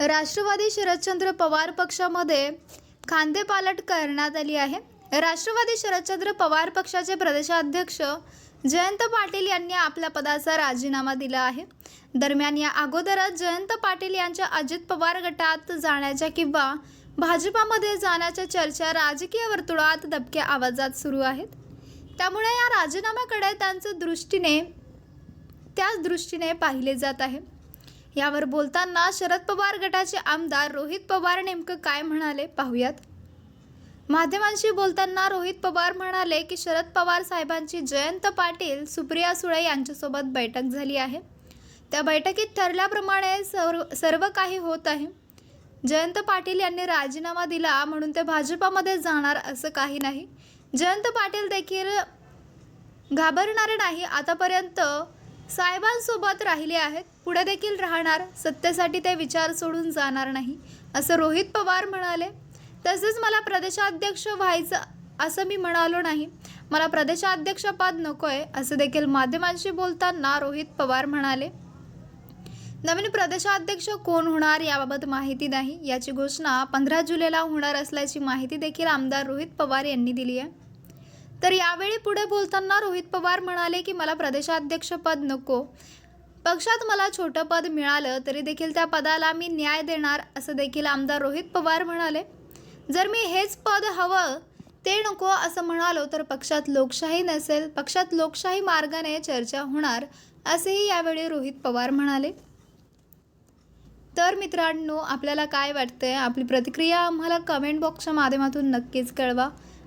राष्ट्रवादी शरदचंद्र पवार पक्षामध्ये खांदेपालट करण्यात आली आहे. राष्ट्रवादी शरदचंद्र पवार पक्षाचे प्रदेशाध्यक्ष जयंत पाटील यांनी आपल्या पदाचा राजीनामा दिला आहे. दरम्यान या अगोदरच जयंत पाटील यांच्या अजित पवार गटात जाण्याच्या किंवा भाजपामध्ये जाण्याच्या चर्चा राजकीय वर्तुळात दबक्या आवाजात सुरू आहेत. त्यामुळे या राजीनाम्याकडे त्यांचं दृष्टीने त्याच दृष्टीने पाहिले जात आहे. यावर बोलताना शरद पवार गटाचे आमदार रोहित पवार नेमकं काय म्हणाले पाहूयात. माध्यमांशी बोलताना रोहित पवार म्हणाले की शरद पवार साहेबांची जयंत पाटील सुप्रिया सुळे यांच्यासोबत बैठक झाली आहे. त्या बैठकीत ठरल्याप्रमाणे सर्व सर्व काही होत आहे. जयंत पाटील यांनी राजीनामा दिला म्हणून ते भाजपामध्ये जाणार असं काही नाही. जयंत पाटील देखील घाबरणारे नाही. आतापर्यंत साहेबांसोबत राहिले आहेत. पुढे देखील राहणार. सत्तेसाठी ते विचार सोडून जाणार नाही. असं रोहित पवार म्हणाले. तसेच मला प्रदेशाध्यक्ष व्हायचं असं मी म्हणालो नाही. मला प्रदेशाध्यक्षपद नको आहे असं देखील माध्यमांशी बोलताना रोहित पवार म्हणाले. नवीन प्रदेशाध्यक्ष कोण होणार याबाबत माहिती नाही. याची घोषणा पंधरा जुलैला होणार असल्याची माहिती देखील आमदार रोहित पवार यांनी दिली आहे. तर यावेळी पुढे बोलताना रोहित पवार म्हणाले की मला प्रदेशाध्यक्ष पद नको. पक्षात मला छोटं पद मिळालं तरी देखील त्या पदाला मी न्याय देणार असं देखील आमदार रोहित पवार म्हणाले. जर मी हेच पद हवं ते नको असं म्हणालो तर पक्षात लोकशाही नसेल. पक्षात लोकशाही मार्गाने चर्चा होणार असेही यावेळी रोहित पवार म्हणाले. तर मित्रांनो आपल्याला काय वाटतंय? आपली प्रतिक्रिया आम्हाला कमेंट बॉक्सच्या माध्यमातून नक्कीच कळवा.